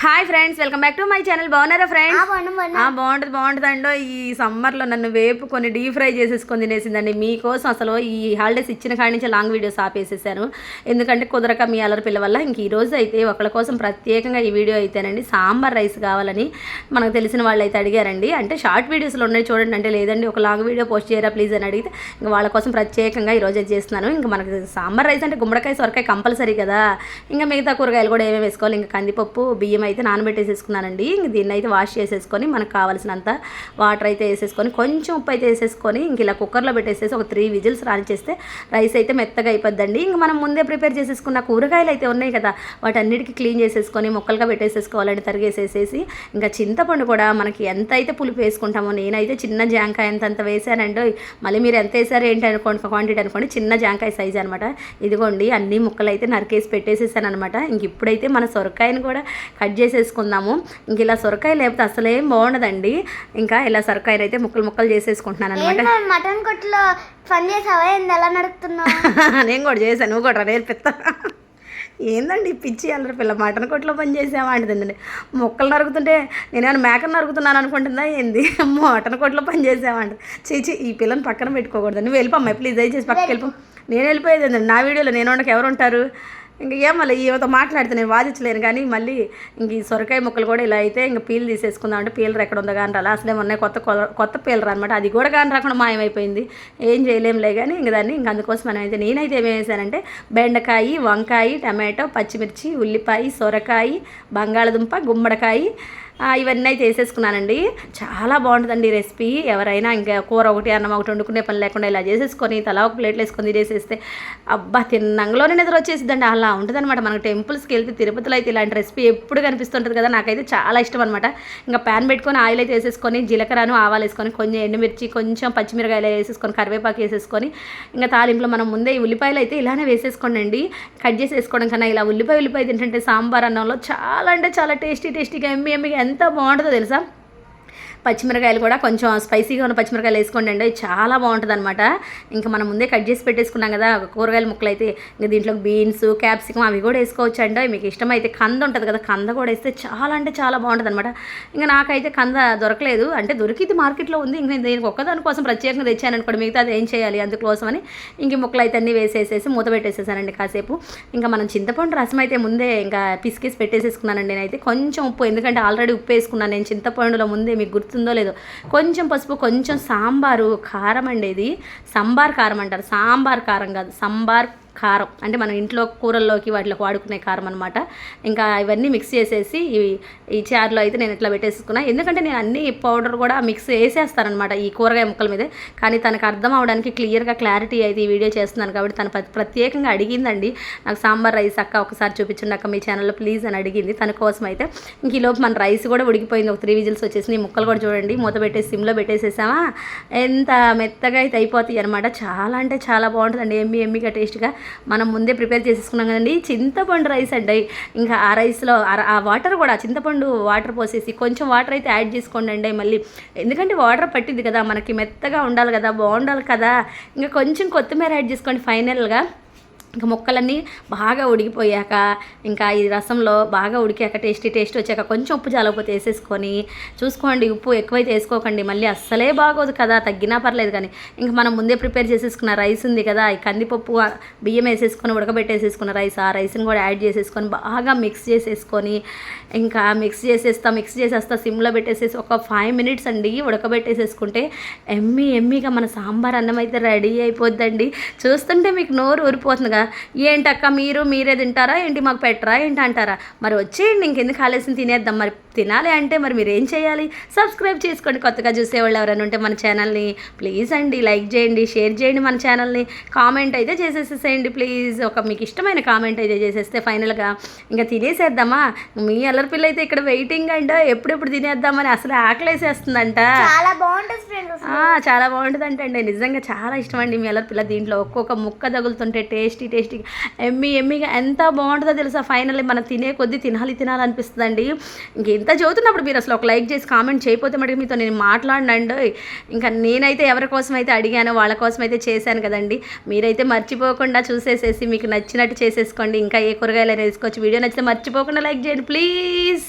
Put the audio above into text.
Hi friends welcome back to my channel బాగున్నారా friends బాగుంటుంది బాగుంటుంది. అండో ఈ సమ్మర్లో నన్ను వేపుకొని డీప్ ఫ్రై చేసేసుకొని తినేసిందండి. మీకోసం అసలు ఈ హాలిడేస్ ఇచ్చిన కాడి నుంచి లాంగ్ వీడియోస్ ఆపేసేసాను. ఎందుకంటే కుదరక మీ అల్లరి పిల్ల వల్ల ఇంక ఈ రోజు అయితే ఒకళ్ళ కోసం ప్రత్యేకంగా ఈ వీడియో అయితేనండి సాంబార్ రైస్ కావాలని మనకు తెలిసిన వాళ్ళు అయితే అడిగారండి. అంటే షార్ట్ వీడియోస్లో ఉన్నాయి చూడండి. అంటే లేదండి ఒక లాంగ్ వీడియో పోస్ట్ చేయరా ప్లీజ్ అని అడిగితే ఇంక వాళ్ళ కోసం ప్రత్యేకంగా ఈ రోజు అయితే చేస్తున్నాను. ఇంకా మనకి సాంబార్ రైస్ అంటే గుమ్మడికాయ సొరకాయ కంపల్సరీ కదా. ఇంకా మిగతా కూరగాయలు కూడా ఏమేమి వేసుకోవాలి? ఇంకా కందిపప్పు బియ్యం అయితే నానబెట్టేసేసుకున్నానండి. ఇంక దీన్ని అయితే వాష్ చేసేసుకొని మనకు కావాల్సినంత వాటర్ అయితే వేసేసుకొని కొంచెం ఉప్పు అయితే వేసేసుకొని ఇంక ఇలా కుక్కర్లో పెట్టేసేసి ఒక త్రీ విజిల్స్ రానిచేస్తే రైస్ అయితే మెత్తగా అయిపోద్దండి. ఇంక మనం ముందే ప్రిపేర్ చేసేసుకున్న కూరగాయలు అయితే ఉన్నాయి కదా వాటన్నిటికీ క్లీన్ చేసేసుకొని ముక్కలుగా పెట్టేసేసుకోవాలండి తరిగేసేసేసి. ఇంకా చింతపండు కూడా మనకి ఎంత అయితే పులుపు వేసుకుంటామో నేనైతే చిన్న జాంకాయ ఎంత వేసానండి మళ్ళీ మీరు ఎంత వేసారు ఏంటి అనుకోండి క్వాంటిటీ అనుకోండి చిన్న జాంకాయ సైజ్ అనమాట ఇదిగోండి అన్ని ముక్కలు అయితే నరికేసి పెట్టేసేసాను అనమాట ఇంక ఇప్పుడైతే మన సొరకాయని కూడా కట్ చేసేసుకుందాము. ఇంక ఇలా సొరకాయ లేకపోతే అసలేం బాగుండదండి. ఇంకా ఇలా సొరకాయని అయితే ముక్కలు ముక్కలు చేసేసుకుంటున్నాను అనమాట మటన్ కొట్లో పని చేసావా? ఏంది ఎలా నడుపుతున్నావు? నేను కూడా చేశాను. నువ్వు కూడా నేర్పిస్తా ఏందండి పిచ్చి అల్లరి పిల్ల. మటన్ కొట్లో పని చేసావా అంటుందండి. మొక్కలు నరుకుతుంటే నేనేమైనా మేకను నరుకుతున్నాను అనుకుంటుందా ఏంది? మటన్ కొట్లో పని చేసావా అంట. చీచి ఈ పిల్లని పక్కన పెట్టుకోకూడదు నువ్వు వెళ్ళిపోమ్మా ప్లీజ్ దయచేసి పక్కకి వెళ్ళిపో. నేను వెళ్ళిపోయేది నా వీడియోలో నేను ఉండక ఎవరు ఉంటారు? ఇంక ఏం మళ్ళీ ఈమెతో మాట్లాడితే నేను వాదించలేను కానీ మళ్ళీ ఇంక ఈ సొరకాయ ముక్కలు కూడా ఇలా అయితే ఇంక పీలు తీసేసుకుందాం అంటే పీలర్ ఎక్కడ ఉందో కానీ రాలా. అసలే మొన్న కొత్త కొత్త పీలర్ అనమాట అది కూడా కానీ రాకుండా మాయమైపోయింది. ఏం చేయలేంలే కానీ ఇంక దాన్ని ఇంక అందుకోసం మనం అయితే నేనైతే ఏమేమి వేసానంటే బెండకాయ వంకాయ టమాటో పచ్చిమిర్చి ఉల్లిపాయ సొరకాయ బంగాళదుంప గుమ్మడికాయ ఇవన్నీ అయితే వేసేసుకున్నానండి. చాలా బాగుంటుందండి రెసిపీ. ఎవరైనా ఇంకా కూర ఒకటి అన్నం ఒకటి వండుకునే పని లేకుండా ఇలా చేసేసుకొని తలా ఒక ప్లేట్లు వేసుకొని చేసేస్తే అబ్బా తిన్నంగలోనే నిద్ర వచ్చేసిద్దండి. అలా ఉంటుందన్నమాట. మనకు టెంపుల్స్కి వెళ్తే తిరుపతిలో అయితే ఇలాంటి రెసిపీ ఎప్పుడు కనిపిస్తుంటుంది కదా నాకైతే చాలా ఇష్టం అనమాట ఇంకా ప్యాన్ పెట్టుకొని ఆయిల్ అయితే వేసేసుకొని జీలకర్రను ఆవాలు వేసుకొని కొంచెం ఎండుమిర్చి కొంచెం పచ్చిమిరకాయలు వేసేసుకొని కరివేపాకు వేసేసుకొని ఇంకా తాలింపులో మనం ముందే ఈ ఉల్లిపాయలు అయితే ఇలానే వేసేసుకోండి అండి కట్ చేసి వేసుకోవడం కన్నా ఇలా ఉల్లిపాయ ఉల్లిపాయ తింటుంటే సాంబార్ అన్నంలో చాలా అంటే చాలా టేస్టీ టేస్టీగా ఎమ్మి ఎమ్మిగా ఎంత బాగుంటుందో తెలుసా? పచ్చిమిరకాయలు కూడా కొంచెం స్పైసీగా ఉన్న పచ్చిమిరకాయలు వేసుకోండి అండి. చాలా బాగుంటుంది అనమాట ఇంకా మనం ముందే కట్ చేసి పెట్టేసుకున్నాం కదా కూరగాయల ముక్కలు అయితే ఇంకా దీంట్లో బీన్స్ క్యాప్సికం అవి కూడా వేసుకోవచ్చు అండి. మీకు ఇష్టమైతే కంద ఉంటుంది కదా కంద కూడా వేస్తే చాలా అంటే చాలా బాగుంటుంది అనమాట ఇంకా నాకైతే కంద దొరకలేదు. అంటే దొరికింది మార్కెట్లో ఉంది. ఇంకా దీనికి ఒక్కదాని కోసం ప్రత్యేకంగా తెచ్చాను అనుకోండి మిగతా అది ఏం చేయాలి అందుకోసమని. ఇంక ముక్కలు అయితే అన్నీ వేసేసేసి మూత పెట్టేసేసానండి కాసేపు. ఇంకా మనం చింతపండు రసం అయితే ముందే ఇంకా పిసికేసి పెట్టేసేసుకున్నానండి నేనైతే. కొంచెం ఉప్పు ఎందుకంటే ఆల్రెడీ ఉప్పు వేసుకున్నాను నేను చింతపండులో ముందే మీకు గుర్తు గుర్తుందో లేదో. కొంచెం పసుపు కొంచెం సాంబారు కారం అండి ఇది. సాంబార్ కారం అంటారు. సాంబార్ కారం కాదు సాంబార్ కారం. అంటే మనం ఇంట్లో కూరల్లోకి వాటిలోకి వాడుకునే కారం అనమాట ఇంకా ఇవన్నీ మిక్స్ చేసేసి ఈ ఈ చారులో అయితే నేను ఇట్లా పెట్టేసుకున్నా. ఎందుకంటే నేను అన్ని పౌడర్ కూడా మిక్స్ వేసేస్తానమాట ఈ కూరగాయ ముక్కల మీదే. కానీ తనకు అర్థం అవడానికి క్లియర్గా క్లారిటీ అయితే ఈ వీడియో చేస్తున్నాను కాబట్టి తను ప్రత్యేకంగా అడిగిందండి. నాకు సాంబార్ రైస్ అక్క ఒకసారి చూపించండి అక్క మీ ఛానల్లో ప్లీజ్ అని అడిగింది. తన కోసం అయితే ఇంక ఈలోపు మన రైస్ కూడా ఉడికిపోయింది. ఒక త్రీ విజిల్స్ వచ్చేసి ముక్కలు కూడా చూడండి. మూత పెట్టేసి సిమ్లో పెట్టేసేసామా ఎంత మెత్తగా అయితే అయిపోతాయి అనమాట చాలా అంటే చాలా బాగుంటుందండి. ఎమ్మి ఎమ్మిగా టేస్ట్గా మనం ముందే ప్రిపేర్ చేసేసుకున్నాం కదండి. చింతపండు రైస్ అండి. ఇంకా ఆ రైస్లో ఆ- ఆ వాటర్ కూడా చింతపండు వాటర్ పోసేసి కొంచెం వాటర్ అయితే యాడ్ చేసుకోండి అండి మళ్ళీ. ఎందుకంటే వాటర్ పట్టింది కదా మనకి మెత్తగా ఉండాలి కదా బాగుండాలి కదా. ఇంకా కొంచెం కొత్తిమీర యాడ్ చేసుకోండి ఫైనల్గా ఇంకా ముక్కలన్నీ బాగా ఉడికిపోయాక ఇంకా ఈ రసంలో బాగా ఉడికాక టేస్టీ టేస్ట్ వచ్చాక కొంచెం ఉప్పు చాలకపోతే వేసేసుకొని చూసుకోండి ఉప్పు ఎక్కువైతే వేసుకోకండి మళ్ళీ అస్సలే బాగోదు కదా తగ్గినా పర్లేదు కానీ. ఇంకా మనం ముందే ప్రిపేర్ చేసేసుకున్న రైస్ ఉంది కదా ఈ కందిపప్పు బియ్యం వేసేసుకొని ఉడకబెట్టేసేసుకున్న రైస్ ఆ రైస్ని కూడా యాడ్ చేసేసుకొని బాగా మిక్స్ చేసేసుకొని ఇంకా మిక్స్ చేసేస్తా మిక్స్ చేసేస్తా సిమ్లో పెట్టేసేసి ఒక ఫైవ్ మినిట్స్ అండి ఉడకబెట్టేసేసుకుంటే ఎమ్మి ఎమ్మిగా మన సాంబార్ అన్నం అయితే రెడీ అయిపోద్దండి. చూస్తుంటే మీకు నోరు ఊరిపోతుంది కదా ఏంటక్క మీరు మీరే తింటారా? ఏంటి మాకు పెట్టరా? ఏంటి అంటారా? మరి వచ్చేయండి ఇంకెందుకు ఆలస్యం? తినేద్దాం మరి తినాలి అంటే మరి మీరు ఏం చేయాలి? సబ్స్క్రైబ్ చేసుకోండి కొత్తగా చూసేవాళ్ళు ఎవరైనా ఉంటే మన ఛానల్ని. ప్లీజ్ అండి లైక్ చేయండి షేర్ చేయండి మన ఛానల్ని. కామెంట్ అయితే చేసేసేసేయండి ప్లీజ్. ఒక మీకు ఇష్టమైన కామెంట్ అయితే చేసేస్తే ఫైనల్గా. ఇంకా తినేసేద్దామా? మీ అల్లరి పిల్ల అయితే ఇక్కడ వెయిటింగ్ అంట ఎప్పుడెప్పుడు తినేద్దామని అసలు ఆకలేసేస్తుందంట. చాలా బాగుంటుంది చాలా బాగుంటుంది అంటే నిజంగా చాలా ఇష్టం అండి మీ అల్లరి పిల్ల దీంట్లో. ఒక్కొక్క ముక్క తగులుతుంటే టేస్టీ టేస్టీ ఎమ్మి ఎమ్మిగా ఎంత బాగుంటుందో తెలుసా? ఫైనల్లీ మనం తినే కొద్దీ తినాలి తినాలనిపిస్తుందండి. ఇంక ఇంత చదువుతున్నప్పుడు మీరు అసలు ఒక లైక్ చేసి కామెంట్ చేయకపోతే మటుకు మీతో నేను మాట్లాడినండి. ఇంకా నేనైతే ఎవరి కోసం అయితే అడిగానో వాళ్ళ కోసం అయితే చేశాను కదండి. మీరైతే మర్చిపోకుండా చూసేసేసి మీకు నచ్చినట్టు చేసేసుకోండి. ఇంకా ఏ కూరగాయలు వేసుకోవచ్చు వీడియో నచ్చితే మర్చిపోకుండా లైక్ చేయండి ప్లీజ్.